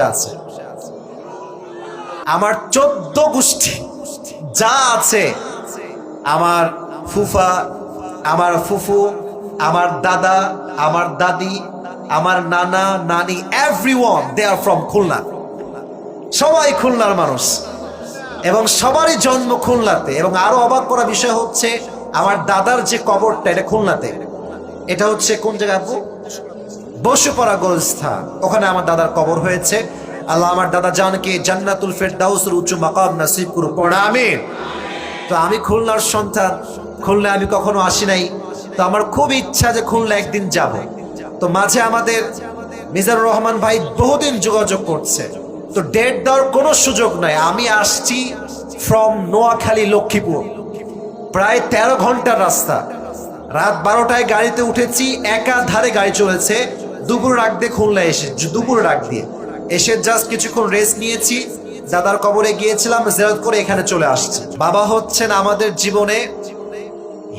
আছে। আমার চোদ্দ গোষ্ঠী যা আছে, আমার ফুফা, আমার ফুফু, আমার দাদা, আমার দাদি, আমার নানা, নানি every one they are from Khulna. সবাই খুলনার মানুষ। এবং সবারই জন্ম খুলনাতে। এবং আরও অবাক করা বিষয় হচ্ছে, আমার দাদার যে কবরটা, এটা খুলনাতে। এটা হচ্ছে কোন জায়গা আপু? বসুপরা গোলস্থান ওখানে আমার দাদার কবর হয়েছে। আল্লাহ আমার দাদা জানকে জান্নাতুল ফেরদাউসের উচ্চ মাকাম নাসিব করু পড়া, আমিন। তো আমি খুলনার সন্তান। খুলনা আমি কখনো আসি নাই। তো আমার খুব ইচ্ছা যে খুলনা একদিন যাব। তো মাঝে আমাদের মিজানুর রহমান ভাই বহুদিন যোগাযোগ করছে। তো ডেট দেওয়ার কোনো সুযোগ নাই। আমি আসছি ফ্রম নোয়াখালী, লক্ষ্মীপুর। প্রায় তেরো ঘণ্টার রাস্তা। রাত বারোটায় গাড়িতে উঠেছি। একা ধারে গাড়ি চলেছে। দুপুর রাগ দিয়ে খুলনা এসে দুপুর রাগ দিয়ে। এসে জাস্ট কিছুক্ষণ রেস্ট নিয়েছি। দাদার কবরে গিয়েছিলাম, জেরত করে এখানে চলে আসছি। বাবা হচ্ছেন আমাদের জীবনে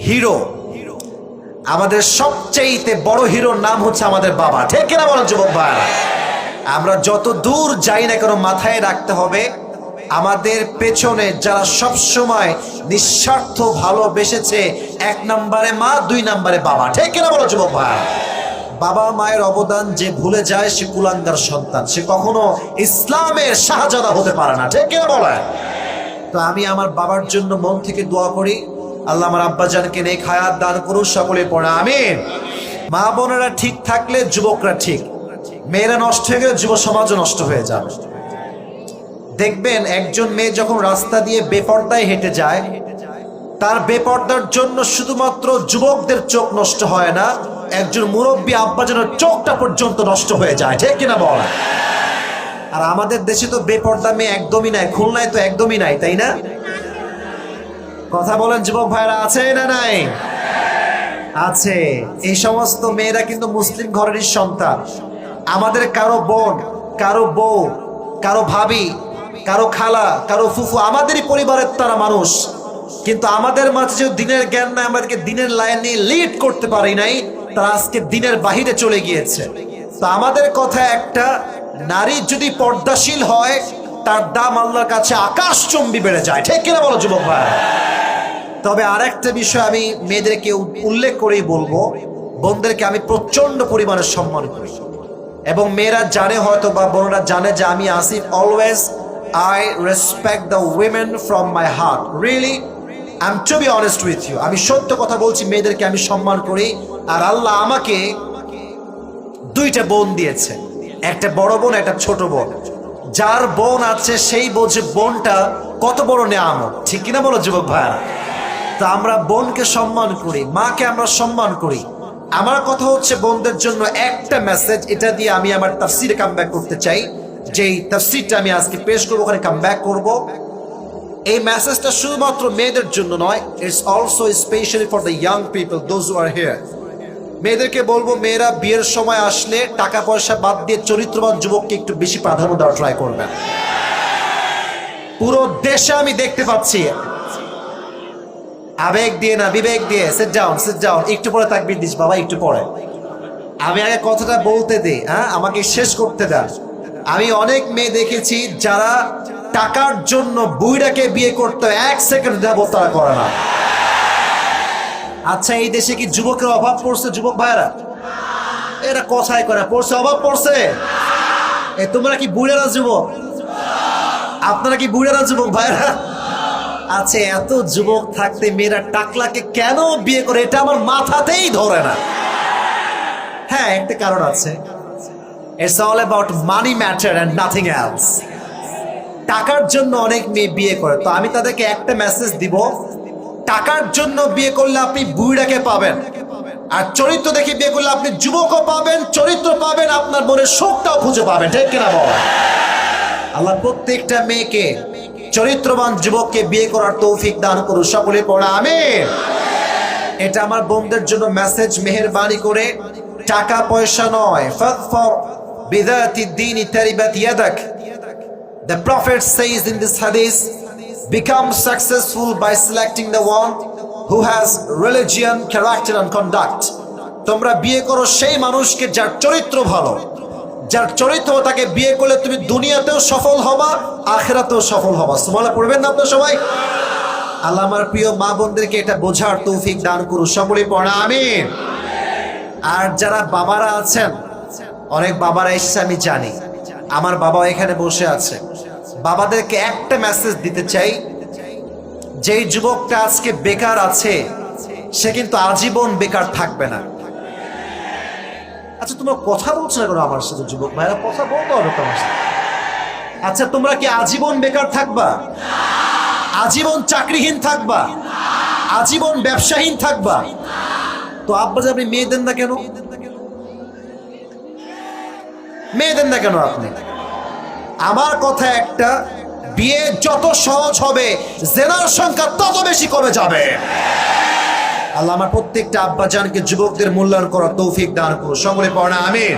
হিরো আমাদের সবচেয়েতে বড় হিরোর নাম হচ্ছে আমাদের বাবা। ঠিক কিনা বলেন যুবক ভাইরা আমরা যত দূর যাই না কেন মাথায় রাখতে হবে, আমাদের পেছনে যারা সব সময় নিঃস্বার্থ ভালোবেসেছে, এক নম্বরে মা, দুই নম্বরে বাবা। ঠিক কিনা বলো যুবক ভাই বাবা মায়ের অবদান যে ভুলে যায় সে কুলাঙ্গার সন্তান। সে কখনো ইসলামের শাহজাদা হতে পারে না। ঠিক বলে তো আমি আমার বাবার জন্য মন থেকে দোয়া করি। আল্লাহ আমার আব্বাজানকে নেই খায়াত দান করুন সকলে পড়ে, আমিন। মা বোনেরা ঠিক থাকলে যুবকরা ঠিক। মেয়েরা নষ্ট হয়ে গেলে যুব সমাজও নষ্ট হয়ে যাবে। দেখবেন একজন মেয়ে যখন রাস্তা দিয়ে বেপর্দায় হেঁটে যায়, তার বেপর্দার জন্য শুধুমাত্র যুবকদের চোখ নষ্ট হয় না একজন মুরব্বী আব্বাজানের চোখটা পর্যন্ত নষ্ট হয়ে যায়, ঠিক কিনা বল? আর আমাদের দেশে তো বেপর্দা মেয়ে একদমই নাই, খুলনায় তো একদমই নাই, তাই না? কথা বলেন, যুবক ভাইরা, আছে না নাই? আছে। এই সমস্ত মেয়েরা কিন্তু মুসলিম ঘরেরই সন্তান। আমাদের কারও বোন, কারও বউ, কারও ভাবি, কারও খালা, কারও ফুফু, আমাদেরই পরিবারের তারা মানুষ। কিন্তু আমাদের মাঝে যে দিনের জ্ঞান নাই, আমাদেরকে দিনের লাইনে লিড করতে পারি নাই তারা আজকে দিনের বাহিরে চলে গিয়েছে। তো আমাদের কথা একটা, নারী যদি পর্দাশীল হয়, তার দাম আল্লাহর কাছে আকাশচম্বী বেড়ে যায়। ঠিক কিনা বলো, যুবক ভাই? তবে আরেকটা বিষয় আমি মেয়েদেরকে উল্লেখ করেই বলব। বোনদেরকে আমি প্রচণ্ড পরিমাণে সম্মান করি। এবং মেয়েরা জানে হয়তো বা, বোনরা জানে যে আমি Asif always I respect the women from my heart really I am to be honest with you আমি সত্য কথা বলছি, মেয়েদেরকে আমি সম্মান করি, আর আল্লাহ আমাকে দুইটা বোন দিয়েছে। একটা বড় বোন, একটা ছোট বোন। যার বোন আছে, সেই বোঝে বোনটা কত বড় নেয়ামত। ঠিক কিনা বলো, যুবক ভাইয়া তা আমরা বোনকে সম্মান করি, মাকে আমরা সম্মান করি। আমার কথা হচ্ছে, বোনদের জন্য একটা মেসেজ এটা দিয়ে আমি আমার তাফসিরে কাম করতে চাই। যেই তাফসিরটা আমি আজকে পেশ করব, ওখানে কাম ব্যাক করব। এই মেসেজটা শুধুমাত্র মেয়েদের জন্য নয় it's also specially for the young people those are here মেয়েদেরকে বলব, মেয়েরা বিয়ের সময় আসলে টাকা পয়সা বাদ দিয়ে চরিত্রবান যুবককে একটু বেশি প্রাধান্য দেওয়া ট্রাই করবেন। পুরো দেশে আমি দেখতে পাচ্ছি। আবেগ দিয়ে না, বিবেক দিয়ে সিট ডাউন সিট ডাউন একটু পরে তাকবির দিস, বাবা, একটু পরে। আমি আগে কথাটা বলতে দে হ্যাঁ? আমাকে শেষ করতে দেন। আমি অনেক মেয়ে দেখেছি যারা টাকার জন্য বুইটাকে বিয়ে করতে এক সেকেন্ড দেবো তারা করে না। আচ্ছা এই দেশে কি যুবকের অভাব পড়ছে, যুবক ভাইরা এরা কথায় করে পড়ছে, অভাব পড়ছে? এ, তোমরা কি বুড়েরা যুবক? আপনারা কি বুড়েরা যুবক ভাইরা আছে এত যুবক থাকতে মেয়েরা টাকলাকে কেন বিয়ে করে? এটা আমার মাথাতেই ধরে না। হ্যাঁ একটা কারণ আছে। It's all about money matter and nothing else টাকার জন্য অনেক মেয়ে বিয়ে করে। তো আমি তাদেরকে একটা মেসেজ দিব, টাকার জন্য বিয়ে করলে আপনি বুড়াকে পাবেন। আর চরিত্র দেখে বিয়ে করলে আপনি যুবকও পাবেন, চরিত্র পাবেন, আপনার মনের শোকটাও খুঁজে পাবেন, ঠিক কিনা বল? আল্লাহ প্রত্যেকটা মেয়েকে, চরিত্রবান যুবককে বিয়ে করার তৌফিক দান করুন, সকলে পড়া আমি এটা আমার বোনদের জন্য মেসেজ মেহেরবানি করে, টাকা পয়সা নয় ফাদফর বিদাতি দিন তারিবাত ইয়াদাক। The Prophet says in this hadith, become successful by selecting the one who has religion, character and conduct. তোমরা বিয়ে করো সেই মানুষকে যার চরিত্র ভালো। যার চরিত্র তাকে বিয়ে করলে তুমি দুনিয়াতেও সফল হবা আখেরাতেও সফল হবা। সুমালা পড়বেন না আপনার সবাই? আল্লাহ আমার প্রিয় মা বোনদেরকে এটা বোঝার তৌফিক দান করুন। সকলেই পড়া আমি আর যারা বাবারা আছেন অনেক বাবারা এসছে আমি জানি। আমার বাবা এখানে বসে আছে। বাবাদেরকে একটা মেসেজ দিতে চাই, যেই যুবকটা আজকে বেকার আছে, সে কিন্তু আজীবন বেকার থাকবে না। আচ্ছা তোমরা কথা বলছো না কেন আমার সাথে যুবক ভাইরা? কথা বলতে হবে তোমার সাথে। আচ্ছা তোমরা কি আজীবন বেকার থাকবা? আজীবন চাকরিহীন থাকবা? আজীবন ব্যবসাহীন থাকবা? তো আব্বা যে আপনি মেয়ে দেন না কেন? মেয়ে দেন না কেন আপনি। আমার কথা একটা, বিয়ে যত সহজ হবে, জেনার সংখ্যা তত বেশি কমে যাবে। আল্লাহ আমার প্রত্যেকটা আব্বাজানকে, যুবকদের মূল্যায়ন করার তৌফিক দান করুন। সকলে পড়া আমির